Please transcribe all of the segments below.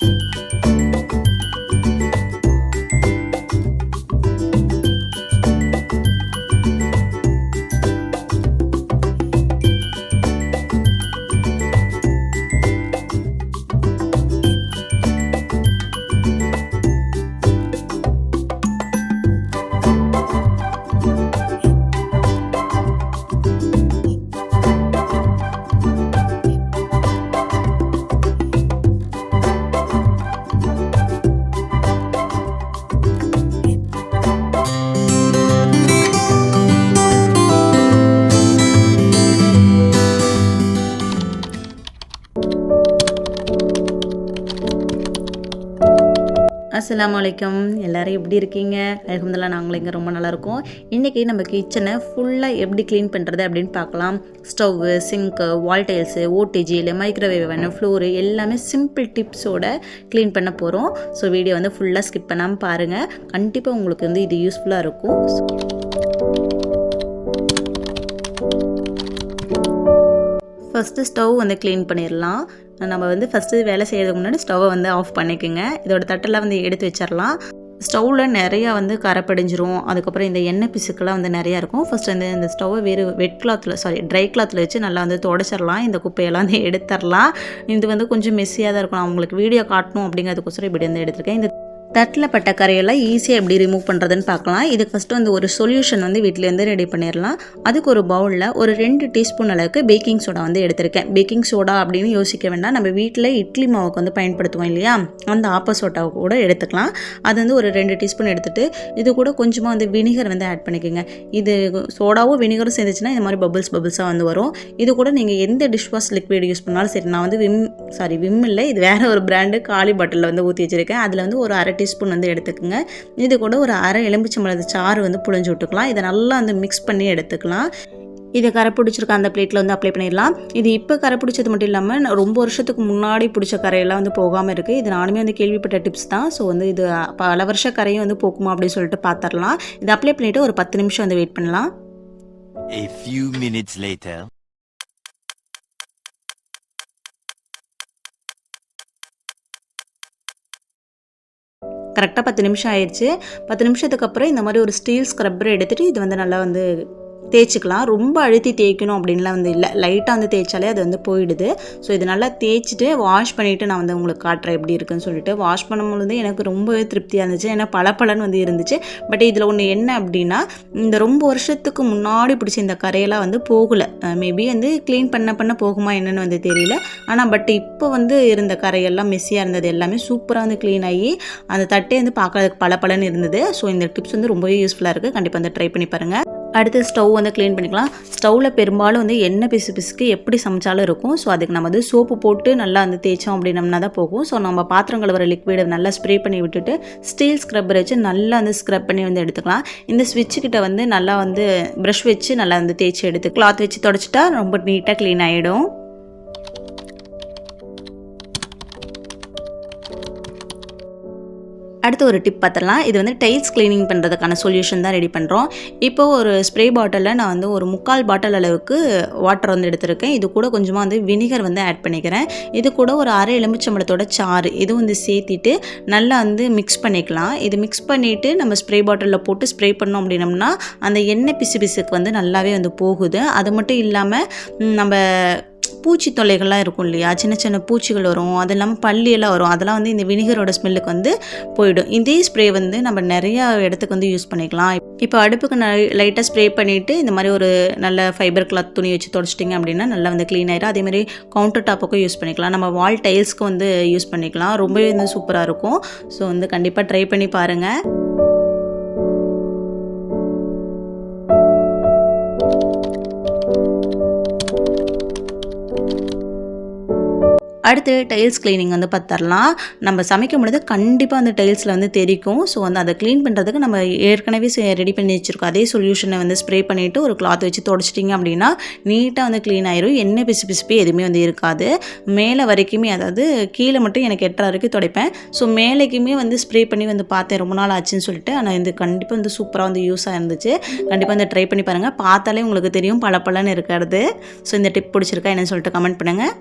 you அஸ்லாம் வலைக்கம் எல்லோரும் எப்படி இருக்கீங்க? அலமதுல்லா நாங்களும் இங்கே ரொம்ப நல்லாயிருக்கோம் இன்றைக்கி நம்ம கிச்சனை ஃபுல்லாக எப்படி க்ளீன் பண்ணுறது அப்படின்னு பார்க்கலாம். ஸ்டவ்வு சிங்க்கு வால் டைல்ஸு ஓடிஜியில் மைக்ரோவேவ் வேணும் ஃப்ளோரு எல்லாமே சிம்பிள் டிப்ஸோட க்ளீன் பண்ண போகிறோம் ஸோ வீடியோ வந்து ஃபுல்லாக ஸ்கிப் பண்ணாமல் பாருங்கள் கண்டிப்பாக உங்களுக்கு வந்து இது யூஸ்ஃபுல்லாக இருக்கும். ஃபஸ்ட்டு ஸ்டவ் வந்து க்ளீன் பண்ணிடலாம் நம்ம வந்து ஃபஸ்ட்டு வேலை செய்கிறதுக்கு முன்னாடி ஸ்டவ்வை வந்து ஆஃப் பண்ணிக்கோங்க. இதோட தட்டெல்லாம் வந்து எடுத்து வச்சிடலாம் ஸ்டவ்வில் நிறையா வந்து கரை படிஞ்சிரும் அதுக்கப்புறம் இந்த எண்ணெய் பிசுக்கெல்லாம் வந்து நிறையா இருக்கும். ஃபஸ்ட் வந்து இந்த ஸ்டவ்வை வேறு வெட் கிளாத்தில் சாரி ட்ரை கிளாத்தில் வச்சு நல்லா வந்து தொடச்சிடலாம் இந்த குப்பையெல்லாம் வந்து எடுத்துடலாம் இது வந்து கொஞ்சம் மெஸ்ஸியாக தான் இருக்கும். நான் உங்களுக்கு வீடியோ காட்டணும் அப்படிங்கிறதுக்கோசரம் இப்படி வந்து எடுத்திருக்கேன். இந்த தட்டில் பட்ட கரையெல்லாம் ஈஸியாக எப்படி ரிமூவ் பண்ணுறதுன்னு பார்க்கலாம். இதுக்கு ஃபஸ்ட்டு வந்து ஒரு சொல்யூஷன் வந்து வீட்டிலேருந்து ரெடி பண்ணிடலாம் அதுக்கு ஒரு பவுலில் ஒரு ரெண்டு டீஸ்பூன் அளவுக்கு பேக்கிங் சோடா வந்து எடுத்திருக்கேன். பேக்கிங் சோடா அப்படின்னு யோசிக்க வேண்டாம். நம்ம வீட்டில் இட்லி மாவுக்கு வந்து பயன்படுத்துவோம் இல்லையா? அந்த ஆப்ப சோட்டாவை கூட எடுத்துக்கலாம். அது வந்து ஒரு ரெண்டு டீஸ்பூன் எடுத்துகிட்டு இது கூட கொஞ்சமாக வந்து வினிகர் வந்து ஆட் பண்ணிக்கோங்க. இது சோடாவும் வினிகரும் சேர்ந்துச்சுன்னா இந்த மாதிரி பபிள்ஸ் பபிள்ஸாக வந்து வரும். இது கூட நீங்கள் எந்த டிஷ் வாஷ் லிக்விட் யூஸ் பண்ணாலும் சரி நான் வந்து விம் சாரி விம் இல்லை இது வேறு ஒரு பிராண்டு காலி பாட்டிலில் வந்து ஊற்றி வச்சுருக்கேன். அதில் வந்து ஒரு அரை டீஸ்பூன் வந்து எடுத்துக்கோங்க. இது கூட ஒரு அரை எலும்பிச்சம்பழத்து சாறு வந்து புழிஞ்சு விட்டுக்கலாம். இதை நல்லா வந்து மிக்ஸ் பண்ணி எடுத்துக்கலாம். இதை கரை பிடிச்சிருக்க அந்த பிளேட்டில் வந்து அப்ளை பண்ணிடலாம். இது இப்போ கரை பிடிச்சது மட்டும் இல்லாமல் ரொம்ப வருஷத்துக்கு முன்னாடி பிடிச்ச கரையெல்லாம் வந்து போகாமல் இருக்குது இது நானுமே வந்து கேள்விப்பட்ட டிப்ஸ் தான். ஸோ வந்து இது பல வருஷ கரையும் வந்து போக்குமா அப்படின்னு சொல்லிட்டு பார்த்துடலாம் இதை அப்ளை பண்ணிவிட்டு ஒரு பத்து நிமிஷம் வந்து வெயிட் பண்ணலாம். A few minutes later. கரெக்டாக பத்து நிமிஷம் ஆயிடுச்சு. பத்து நிமிஷத்துக்கு அப்புறம் இந்த மாதிரி ஒரு ஸ்டீல் ஸ்க்ரப்பர் எடுத்துகிட்டு இது வந்து நல்லா வந்து தேய்ச்சிக்கலாம். ரொம்ப அழுத்தி தேய்க்கணும் அப்படின்லாம் வந்து இல்லை. லைட்டாக வந்து தேய்ச்சாலே அது வந்து போயிடுது. ஸோ இது நல்லா தேய்ச்சிட்டு வாஷ் பண்ணிவிட்டு நான் வந்து உங்களுக்கு காட்டுறேன் எப்படி இருக்குன்னு சொல்லிட்டு. வாஷ் பண்ணும்பொழுது எனக்கு ரொம்பவே திருப்தியாக இருந்துச்சு. ஏன்னா பளபளன்னு வந்து இருந்துச்சு. பட் இதில் ஒன்று என்ன அப்படின்னா இந்த ரொம்ப வருஷத்துக்கு முன்னாடி பிடிச்ச இந்த கரையெல்லாம் வந்து போகலை. மேபி வந்து க்ளீன் பண்ண பண்ண போகுமா என்னன்னு வந்து தெரியல. ஆனால் பட் இப்போ வந்து இருந்த கரையெல்லாம் மெஸ்ஸியாக இருந்தது. எல்லாமே சூப்பராக வந்து க்ளீன் ஆகி அந்த தட்டே வந்து பார்க்கறதுக்கு பளபளன்னு இருந்தது. ஸோ இந்த டிப்ஸ் வந்து ரொம்பவே யூஸ்ஃபுல்லாக இருக்குது கண்டிப்பாக வந்து ட்ரை பண்ணி பாருங்கள் அடுத்து ஸ்டவ் வந்து க்ளீன் பண்ணிக்கலாம். ஸ்டவ்வில் பெரும்பாலும் வந்து எண்ணெய் பிசு பிசுக்கு எப்படி சமைச்சாலும் இருக்கும். ஸோ அதுக்கு நம்ம வந்து சோப்பு போட்டு நல்லா வந்து தேய்ச்சோம் அப்படின்னம்னா தான் போகும். ஸோ நம்ம பாத்திரம் கழுவுற லிக்விடை நல்லா ஸ்ப்ரே பண்ணி விட்டுட்டு ஸ்டீல் ஸ்க்ரப்பர் வச்சு நல்லா வந்து ஸ்க்ரப் பண்ணி வந்து எடுத்துக்கலாம். இந்த ஸ்விட்ச் கிட்ட வந்து நல்லா வந்து ப்ரஷ் வச்சு நல்லா வந்து தேய்ச்சி எடுத்து கிளாத் வச்சு தொடச்சிட்டா ரொம்ப நீட்டாக க்ளீன் ஆகிடும் அடுத்து ஒரு டிப் பார்த்துடலாம். இது வந்து டைல்ஸ் க்ளீனிங் பண்ணுறதுக்கான சொல்யூஷன் தான் ரெடி பண்ணுறோம் இப்போ ஒரு ஸ்ப்ரே பாட்டிலில் நான் வந்து ஒரு முக்கால் பாட்டில் அளவுக்கு வாட்டர் வந்து எடுத்திருக்கேன். இது கூட கொஞ்சமாக வந்து வினிகர் வந்து ஆட் பண்ணிக்கிறேன். இது கூட ஒரு அரை எலுமிச்சம்பழத்தோட சாறு இது வந்து சேர்த்திட்டு நல்லா வந்து மிக்ஸ் பண்ணிக்கலாம். இது மிக்ஸ் பண்ணிவிட்டு நம்ம ஸ்ப்ரே பாட்டிலில் போட்டு ஸ்ப்ரே பண்ணோம் அப்படின்னம்னா அந்த எண்ணெய் பிசு பிசுக்கு வந்து நல்லாவே வந்து போகுது. அது மட்டும் இல்லாமல் நம்ம பூச்சி தொல்லைகள்லாம் இருக்கும் இல்லையா? சின்ன சின்ன பூச்சிகள் வரும். அது இல்லாமல் பள்ளியெல்லாம் வரும். அதெல்லாம் வந்து இந்த வினிகரோட ஸ்மெல்லுக்கு வந்து போயிடும். இதே ஸ்ப்ரே வந்து நம்ம நிறையா இடத்துக்கு வந்து யூஸ் பண்ணிக்கலாம். இப்போ அடுப்புக்கு லைட்டாக ஸ்ப்ரே பண்ணிவிட்டு இந்த மாதிரி ஒரு நல்ல ஃபைபர் கிளாத் துணி வச்சு தொடச்சிட்டிங்க அப்படின்னா நல்லா வந்து க்ளீன் ஆயிடும் அதே மாதிரி கவுண்டர் டாப்புக்கும் யூஸ் பண்ணிக்கலாம். நம்ம வால் டைல்ஸ்க்கு வந்து யூஸ் பண்ணிக்கலாம். ரொம்பவே வந்து சூப்பராக இருக்கும். ஸோ வந்து கண்டிப்பாக ட்ரை பண்ணி பாருங்கள் அடுத்து டைல்ஸ் க்ளீனிங் வந்து பார்த்துடலாம் நம்ம சமைக்கும் பொழுது கண்டிப்பாக அந்த டைல்ஸில் வந்து தெரிக்கும். ஸோ வந்து அதை க்ளீன் பண்ணுறதுக்கு நம்ம ஏற்கனவே ரெடி பண்ணி வச்சுருக்கோம். அதே சொல்யூஷனை வந்து ஸ்ப்ரே பண்ணிவிட்டு ஒரு கிளாத் வச்சு தொடச்சிட்டிங்க அப்படின்னா நீட்டாக வந்து க்ளீன் ஆயிரும். எண்ணெய் பிசு பிசுப்பி எதுவுமே வந்து இருக்காது. மேலே வரைக்குமே அதாவது கீழே மட்டும் எனக்கு எட்டரை வரைக்கும் துடைப்பேன். ஸோ மேலேக்குமே வந்து ஸ்ப்ரே பண்ணி வந்து பார்த்தேன். ரொம்ப நாள் ஆச்சுன்னு சொல்லிட்டு. ஆனால் இது கண்டிப்பாக வந்து சூப்பராக வந்து யூஸாக இருந்துச்சு. கண்டிப்பாக வந்து ட்ரை பண்ணி பாருங்கள் பார்த்தாலே உங்களுக்கு தெரியும். பளபளன்னு இருக்கிறது. ஸோ இந்த டிப் பிடிச்சிருக்கா என்னன்னு சொல்லிட்டு கமெண்ட் பண்ணுங்கள்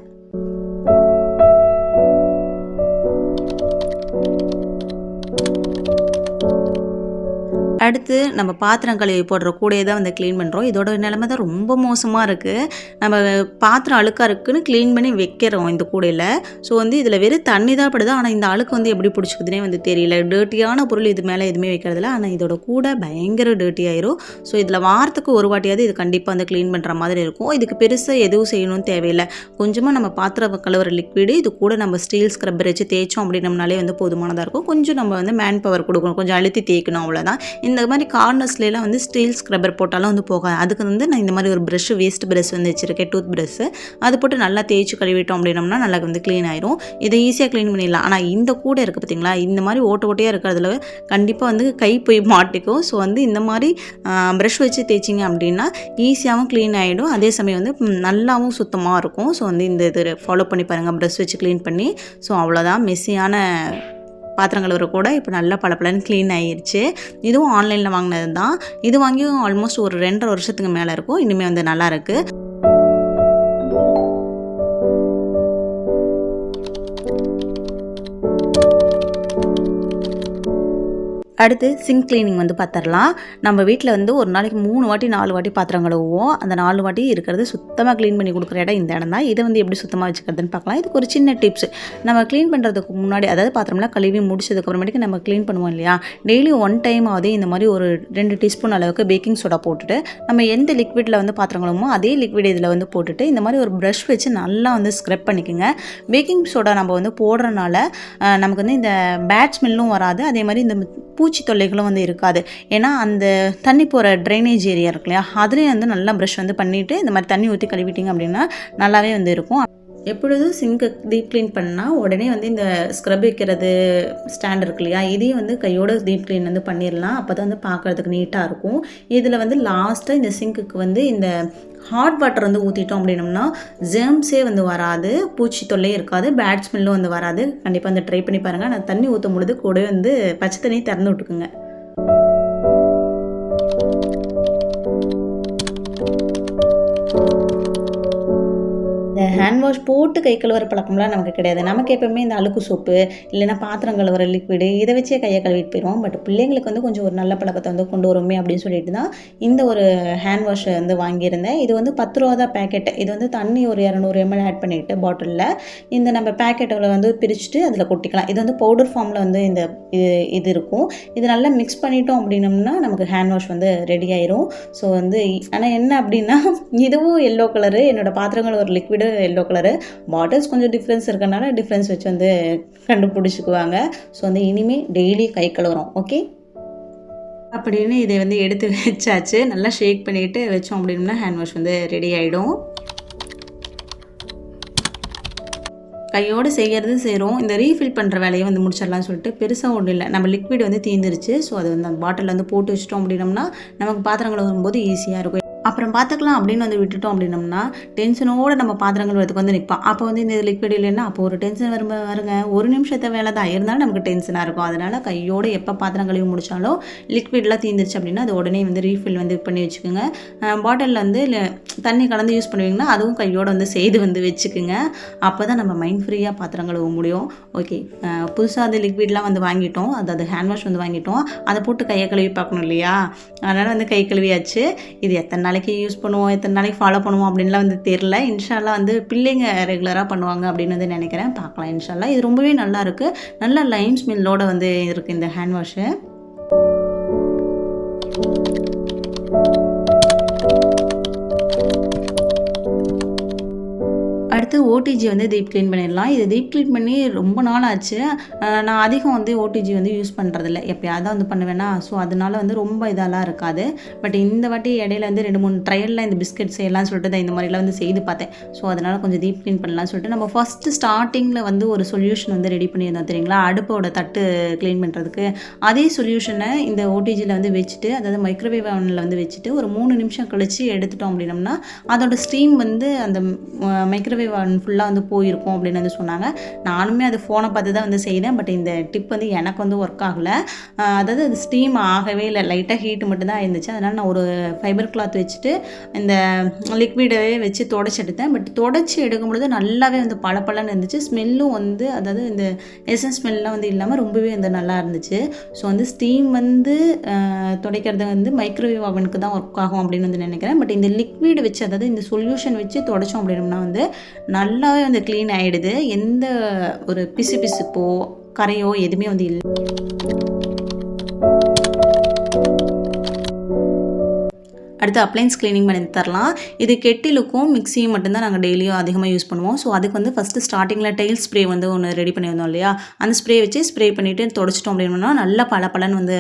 அடுத்து நம்ம பாத்திரம் கழுவி போடுற கூடையை தான் வந்து க்ளீன் பண்ணுறோம் இதோட நிலைமை தான் ரொம்ப மோசமாக இருக்குது நம்ம பாத்திரம் அழுக்காக இருக்குன்னு க்ளீன் பண்ணி வைக்கிறோம் இந்த கூடையில். ஸோ வந்து இதில் வெறும் தண்ணி தான் படுது. ஆனால் இந்த அழுக்கு வந்து எப்படி பிடிச்சிக்குதுனே வந்து தெரியல. டேர்ட்டியான பொருள் இது மேலே எதுவுமே வைக்கிறதில்ல ஆனால் இதோட கூடை பயங்கர டேர்ட்டி ஆயிரும். ஸோ இதில் வாரத்துக்கு ஒரு வாட்டியாவது இது கண்டிப்பாக வந்து க்ளீன் பண்ணுற மாதிரி இருக்கும். இதுக்கு பெருசாக எதுவும் செய்யணும்னு தேவையில்லை. கொஞ்சமாக நம்ம பாத்திரம் கழுவுற லிக்விடு இது கூட நம்ம ஸ்டீல் ஸ்க்ரப்பர் வச்சு தேய்ச்சோம் அப்படின்னம்னாலே வந்து போதுமானதாக இருக்கும். கொஞ்சம் நம்ம வந்து மேன் பவர் கொடுக்கணும். கொஞ்சம் அழுத்தி தேய்க்கணும் அவ்வளோதான் இந்த மாதிரி கார்னர்ஸ்லாம் வந்து ஸ்டீல் ஸ்க்ரப்பர் போட்டாலும் வந்து போகாது. அதுக்கு வந்து நான் இந்த மாதிரி ஒரு ப்ரஷ் வேஸ்ட் ப்ரஷ் வந்து வச்சுருக்கேன் டூத் ப்ரஷ்ஷு அது போட்டு நல்லா தேய்ச்சி கழுவிட்டோம் அப்படின்னம்னா நல்லா வந்து க்ளீன் ஆயிரும். இதை ஈஸியாக க்ளீன் பண்ணிடலாம். ஆனால் இந்த கூட இருக்குது பார்த்தீங்களா இந்த மாதிரி ஓட்ட ஓட்டையாக இருக்கிறதுல கண்டிப்பாக வந்து கை போய் மாட்டிக்கும். ஸோ வந்து இந்த மாதிரி ப்ரஷ் வச்சு தேய்ச்சிங்க அப்படின்னா ஈஸியாகவும் க்ளீன் ஆகிடும் அதே சமயம் வந்து நல்லாவும் சுத்தமாக இருக்கும். ஸோ வந்து இந்த இது ஃபாலோ பண்ணி பாருங்கள் ப்ரஷ் வச்சு க்ளீன் பண்ணி. ஸோ அவ்வளோதான் மெஸ்ஸியான பாத்திரம் கழுவுற கூட இப்போ நல்லா பளபளன்னு க்ளீன் ஆயிருச்சு. இதுவும் ஆன்லைனில் வாங்கினது தான் இது வாங்கியும் ஆல்மோஸ்ட் ஒரு ரெண்டரை வருஷத்துக்கு மேலே இருக்கும். இனிமேல் வந்து நல்லா அடுத்து சிங்க் க்ளீனிங் வந்து பார்த்துடலாம் நம்ம வீட்டில் வந்து ஒரு நாளைக்கு மூணு வாட்டி நாலு வாட்டி பாத்திரம் கழுவுவோம். அந்த நாலு வாட்டி இருக்கிறது சுத்தமாக க்ளீன் பண்ணி கொடுக்குற இடம் இந்த இடம் தான் இதை வந்து எப்படி சுத்தமாக வச்சுக்கிறதுன்னு பார்க்கலாம். இதுக்கு ஒரு சின்ன டிப்ஸ் நம்ம க்ளீன் பண்ணுறதுக்கு முன்னாடி அதாவது பாத்திரம்லாம் கழுவி முடிச்சதுக்கப்புறமேட்டுக்கு நம்ம க்ளீன் பண்ணுவோம் இல்லையா? டெய்லி ஒன் டைம் ஆகுது இந்த மாதிரி ஒரு ரெண்டு டீஸ்பூன் அளவுக்கு பேக்கிங் சோடா போட்டுட்டு நம்ம எந்த லிக்விடில் வந்து பாத்திரம் கழுவுமோ அதே லிக்விட் இதில் வந்து போட்டுட்டு இந்த மாதிரி ஒரு ப்ரஷ் வச்சு நல்லா வந்து ஸ்க்ரப் பண்ணிக்கோங்க. பேக்கிங் சோடா நம்ம வந்து போடுறனால நமக்கு வந்து இந்த பேட் ஸ்மெல்லும் வராது. அதே மாதிரி இந்த பூச்சி தொல்லைகளும் வந்து இருக்காது. ஏன்னா அந்த தண்ணி போகிற ட்ரைனேஜ் ஏரியா இருக்கு இல்லையா? அதுலேயும் வந்து நல்லா ப்ரஷ் வந்து பண்ணிவிட்டு இந்த மாதிரி தண்ணி ஊற்றி கழுவிட்டிங்க அப்படின்னா நல்லாவே வந்து இருக்கும். எப்பொழுதும் சிங்கை டீப் க்ளீன் பண்ணால் உடனே வந்து இந்த ஸ்க்ரப் வைக்கிறது ஸ்டாண்ட் இருக்கு இல்லையா? இதையும் வந்து கையோட டீப் க்ளீன் வந்து பண்ணிடலாம் அப்போ தான் வந்து பார்க்குறதுக்கு நீட்டாக இருக்கும். இதில் வந்து லாஸ்ட்டாக இந்த சிங்க்குக்கு வந்து இந்த ஹாட் வாட்டர் வந்து ஊற்றிட்டோம் அப்படின்னம்னா ஜேர்ம்ஸே வந்து வராது. பூச்சி தொல்லையே இருக்காது. பேட் ஸ்மெல்லும் வந்து வராது. கண்டிப்பாக வந்து ட்ரை பண்ணி பாருங்கள் நான் தண்ணி ஊற்றும் பொழுது கூடவே வந்து பச்சை தண்ணி திறந்து விட்டுக்குங்க. ஹேண்ட் வாஷ் போட்டு கை கழுவுற பழக்கம்லாம் நமக்கு கிடையாது. நமக்கு எப்பவுமே இந்த அழுக்கு சோப்பு இல்லைன்னா பாத்திரம் கழுவுற லிக்விடு இதை வச்சே கையை கழுவிட்டு போயிடுவோம். பட் பிள்ளைங்களுக்கு வந்து கொஞ்சம் ஒரு நல்ல பழக்கத்தை வந்து கொண்டு வருமே அப்படின்னு சொல்லிட்டு தான் இந்த ஒரு ஹேண்ட் வாஷ் வந்து வாங்கியிருந்தேன். இது வந்து பத்து ரூபா தான் பேக்கெட் இது வந்து தண்ணி ஒரு இரநூறு எம்எல் ஆட் பண்ணிட்டு பாட்டிலில் இந்த நம்ம பேக்கெட்டில் வந்து பிரிச்சுட்டு அதில் கொட்டிக்கலாம். இது வந்து பவுடர் ஃபார்மில் வந்து இந்த இது இது இருக்கும். இது நல்லா மிக்ஸ் பண்ணிட்டோம் அப்படின்னம்னா நமக்கு ஹேண்ட் வாஷ் வந்து ரெடி ஆயிரும். ஸோ வந்து ஆனால் என்ன அப்படின்னா இதுவும் எல்லோ கலரு என்னோட பாத்திரங்கள் ஒரு லிக்விடு எல்லோ கலரு பாட்டில்ஸ் கொஞ்சம் டிஃப்ரென்ஸ் இருக்கிறனால டிஃப்ரென்ஸ் வச்சு வந்து கண்டுபிடிச்சிக்குவாங்க. ஸோ வந்து இனிமேல் டெய்லி கை கழுவுறோம். ஓகே அப்படின்னு இதை வந்து எடுத்து வச்சாச்சு. நல்லா ஷேக் பண்ணிவிட்டு வச்சோம் அப்படின்னா ஹேண்ட் வாஷ் வந்து ரெடி ஆகிடும் கையோடு செய்கிறது செய்கிறோம் இந்த ரீஃபில் பண்ணுற வேலையை வந்து முடிச்சிடலாம்னு சொல்லிட்டு பெருசாக ஒன்றும் இல்லை. நம்ம லிக்விட் வந்து தீந்துருச்சு. ஸோ அது வந்து அந்த பாட்டிலில் வந்து போட்டு வச்சிட்டோம் அப்படின்னம்னா நமக்கு பாத்திரங்கள் வரும்போது ஈஸியாக இருக்கும். அப்புறம் பார்த்துக்கலாம் அப்படின்னு வந்து விட்டுட்டோம் அப்படின்னம்னா டென்ஷனோடு நம்ம பாத்திரங்கள் வரதுக்கு வந்து நிற்போம் அப்போ வந்து இந்த லிக்விட் இல்லைன்னா அப்போ ஒரு டென்ஷன் வரும் வருங்க ஒரு நிமிஷத்தை வேலை தான். இருந்தாலும் நமக்கு டென்ஷனாக இருக்கும். அதனால் கையோடு எப்போ பாத்திரம் கழுவி முடிச்சாலும் லிக்விட்லாம் தீந்துருச்சு அப்படின்னா அது உடனே வந்து ரீஃபில் வந்து பண்ணி வச்சுக்கோங்க. பாட்டிலில் வந்து தண்ணி கலந்து யூஸ் பண்ணுவீங்கன்னா அதுவும் கையோடு வந்து செய்து வந்து வச்சுக்குங்க. அப்போ தான் நம்ம மைண்ட் ஃப்ரீயாக பாத்திரம் கழுவ முடியும். ஓகே புதுசாக அது லிக்விட்லாம் வந்து வாங்கிட்டோம். அதாவது ஹேண்ட் வாஷ் வந்து வாங்கிட்டோம். அதை போட்டு கையை கழுவி பார்க்கணும் இல்லையா? அதனால் வந்து கை கழுவியாச்சு. இது எத்தனை நாளைக்கு யூஸ் பண்ணுவோம் எத்தனை நாளைக்கு ஃபாலோ பண்ணுவோம் அப்படின்லாம் வந்து தெரில இன்ஷால்லா வந்து பிள்ளைங்க ரெகுலராக பண்ணுவாங்க அப்படின்னு வந்து நினைக்கிறேன். பார்க்கலாம். இன்ஷால்லா இது ரொம்பவே நல்லா இருக்குது நல்ல லைம் மில்லோட வந்து இருக்குது இந்த ஹேண்ட் வாஷு அடுத்து ஓடிஜி வந்து டீப் க்ளீன் பண்ணிடலாம். இது டீப் க்ளீன் பண்ணி ரொம்ப நாள் ஆச்சு. நான் அதிகம் வந்து ஓடிஜி வந்து யூஸ் பண்ணுறதில்ல எப்பயாவது தான் வந்து பண்ணுவேன்னா ஸோ அதனால வந்து ரொம்ப இதெல்லாம் இருக்காது. பட் இந்த வாட்டி இடையில வந்து ரெண்டு மூணு ட்ரையலில் இந்த பிஸ்கெட் செய்யலாம்னு சொல்லிட்டு இந்த மாதிரிலாம் வந்து செய்து பார்த்தேன். ஸோ அதனால் கொஞ்சம் டீப் க்ளீன் பண்ணலாம்னு சொல்லிட்டு நம்ம ஃபஸ்ட்டு ஸ்டார்டிங்கில் வந்து ஒரு சொல்யூஷன் வந்து ரெடி பண்ணியிருந்தோம் தெரியுங்களா? அடுப்போட தட்டு க்ளீன் பண்ணுறதுக்கு அதே சொல்யூஷனை இந்த ஓடிஜியில் வந்து வச்சுட்டு அதாவது மைக்ரோவேவ் அவனில் வந்து வச்சுட்டு ஒரு மூணு நிமிஷம் கழித்து எடுத்துட்டோம் அப்படின்னம்னா அதோட ஸ்டீம் வந்து அந்த மைக்ரோவேவ் ஃபுல்லாக வந்து போயிருக்கும் அப்படின்னு வந்து சொன்னாங்க. நானுமே அது ஃபோனை பார்த்து தான் வந்து செய்தேன். பட் இந்த டிப் வந்து எனக்கு வந்து ஒர்க் ஆகலை. அதாவது அது ஸ்டீம் ஆகவே இல்லை. லைட்டாக ஹீட் மட்டும்தான் இருந்துச்சு. அதனால் நான் ஒரு ஃபைபர் கிளாத் வச்சுட்டு இந்த லிக்விடவே வச்சு தொடச்சி எடுத்தேன். பட் தொடச்சி எடுக்கும் பொழுது நல்லாவே வந்து பளபளன்னு இருந்துச்சு. ஸ்மெல்லும் வந்து அதாவது இந்த எசன்ஸ் ஸ்மெல்லாம் வந்து இல்லாமல் ரொம்பவே வந்து நல்லா இருந்துச்சு. ஸோ வந்து ஸ்டீம் வந்து துடைக்கிறது வந்து மைக்ரோவேவ் அவனுக்கு தான் ஒர்க் ஆகும் அப்படின்னு வந்து நினைக்கிறேன். பட் இந்த லிக்விட் வச்சு அதாவது இந்த சொல்யூஷன் வச்சு தொடச்சோம் அப்படின்னம்னா வந்து நல்லாவே வந்து க்ளீன் ஆகிடுது எந்த ஒரு பிசு பிசுப்போ கரையோ எதுவுமே வந்து இல்லை. அடுத்து அப்ளைன்ஸ் க்ளீனிங் பண்ணி தரலாம். இது கெட்டிலுக்கும் மிக்சியும் மட்டும்தான் நாங்கள் டெய்லியும் அதிகமாக யூஸ் பண்ணுவோம். ஸோ அதுக்கு வந்து ஃபஸ்ட்டு ஸ்டார்டிங்கில் டெய்ல் ஸ்ப்ரே வந்து ஒன்று ரெடி பண்ணியிருந்தோம் இல்லையா? அந்த ஸ்ப்ரே வச்சு ஸ்ப்ரே பண்ணிவிட்டு தொடச்சிட்டோம் அப்படின்னா நல்லா பல வந்து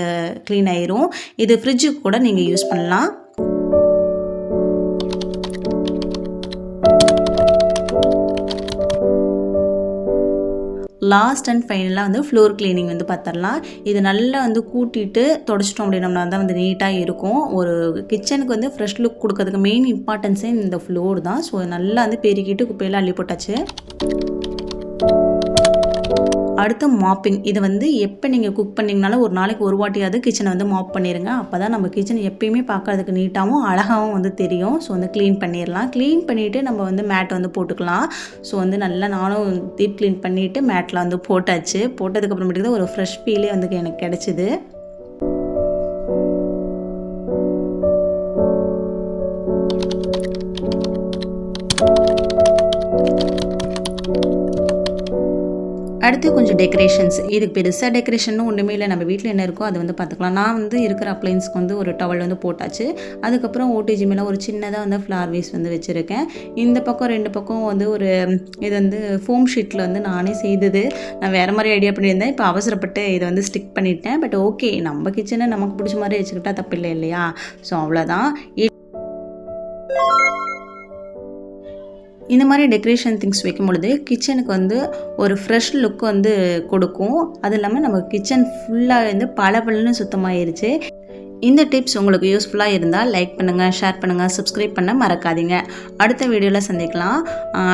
க்ளீன் ஆயிரும். இது ஃப்ரிட்ஜுக்கு கூட நீங்கள் யூஸ் பண்ணலாம். லாஸ்ட் அண்ட் ஃபைனலாக வந்து ஃப்ளோர் க்ளீனிங் வந்து பார்த்துடலாம் இது நல்லா வந்து கூட்டிட்டு தொடச்சிட்டோம் அப்படின்னம்னா தான் வந்து நீட்டாக இருக்கும். ஒரு கிச்சனுக்கு வந்து ஃப்ரெஷ் லுக் கொடுக்கறதுக்கு மெயின் இம்பார்ட்டன்ஸே இந்த ஃப்ளோர் தான். ஸோ நல்லா வந்து பெருக்கிட்டு குப்பையெல்லாம் அள்ளி போட்டாச்சு. அடுத்து மாப்பிங் இது வந்து எப்போ நீங்கள் குக் பண்ணிங்கனாலும் ஒரு நாளைக்கு ஒரு வாட்டியாவது கிச்சனை வந்து மாப் பண்ணிடுங்க அப்போ தான் நம்ம கிச்சன் எப்பயுமே பார்க்கறதுக்கு நீட்டாகவும் அழகாகவும் வந்து தெரியும். ஸோ வந்து க்ளீன் பண்ணிடலாம் க்ளீன் பண்ணிவிட்டு நம்ம வந்து மேட் வந்து போட்டுக்கலாம். ஸோ வந்து நல்லா நானும் டீப் க்ளீன் பண்ணிவிட்டு மேட்டில் வந்து போட்டாச்சு. போட்டதுக்கப்புறமேட்டுக்கு தான் ஒரு ஃப்ரெஷ் ஃபீலே வந்து எனக்கு கிடச்சிது. அடுத்து கொஞ்சம் டெக்கரேஷன்ஸ் இதுக்கு பெருசாக டெக்கரேஷன் ஒன்றுமே இல்லை. நம்ம வீட்டில் என்ன இருக்கோ அதை வந்து பார்த்துக்கலாம். நான் வந்து இருக்கிற அப்ளைன்ஸ்க்கு வந்து ஒரு டவல் வந்து போட்டாச்சு. அதுக்கப்புறம் ஓடிஜி மேலே ஒரு சின்னதாக வந்து ஃப்ளார் வேஸ் வந்து வச்சுருக்கேன். இந்த பக்கம் ரெண்டு பக்கம் வந்து ஒரு இது வந்து ஃபோம் ஷீட்டில் வந்து நானே செய்தது. நான் வேறு மாதிரி ஐடியா பண்ணியிருந்தேன். இப்போ அவசரப்பட்டு இதை வந்து ஸ்டிக் பண்ணிட்டேன். பட் ஓகே நம்ம கிச்சனை நமக்கு பிடிச்ச மாதிரி வச்சுக்கிட்டா தப்பு இல்லை இல்லையா? ஸோ அவ்வளோதான் இந்த மாதிரி டெக்கரேஷன் திங்ஸ் வைக்கும் பொழுது கிச்சனுக்கு வந்து ஒரு ஃப்ரெஷ் லுக் வந்து கொடுக்கும். அது இல்லாமல் நம்ம கிச்சன் ஃபுல்லாக வந்து பளபளன்னு சுத்தமாயிருச்சு. இந்த டிப்ஸ் உங்களுக்கு யூஸ்ஃபுல்லாக இருந்தால் லைக் பண்ணுங்கள் ஷேர் பண்ணுங்கள் சப்ஸ்கிரைப் பண்ண மறக்காதீங்க. அடுத்த வீடியோவில் சந்திக்கலாம்.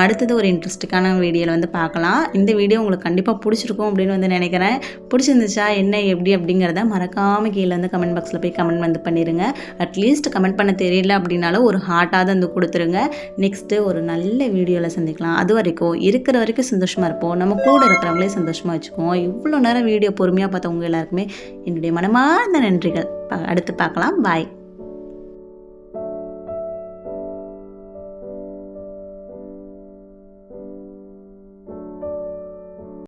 அடுத்தது ஒரு இன்ட்ரெஸ்டிங்கான வீடியோவில் வந்து பார்க்கலாம். இந்த வீடியோ உங்களுக்கு கண்டிப்பாக பிடிச்சிருக்கும் அப்படின்னு வந்து நினைக்கிறேன். பிடிச்சிருந்துச்சா என்ன எப்படி அப்படிங்கிறத மறக்காமல் கீழே வந்து கமெண்ட் பாக்ஸில் போய் கமெண்ட் வந்து பண்ணிடுங்க அட்லீஸ்ட் கமெண்ட் பண்ண தெரியல அப்படின்னாலும் ஒரு ஹார்ட்டாக வந்து கொடுத்துருங்க. நெக்ஸ்ட்டு ஒரு நல்ல வீடியோவில் சந்திக்கலாம். அது வரைக்கும் இருக்கிற வரைக்கும் சந்தோஷமாக இருப்போம். நம்ம கூட இருக்கிறவங்களே சந்தோஷமாக வச்சுக்குவோம். இவ்வளோ நேரம் வீடியோ பொறுமையாக பார்த்தவங்க எல்லாருக்குமே என்னுடைய மனமார்ந்த நன்றிகள். அடுத்து பார்க்கலாம். பாய்.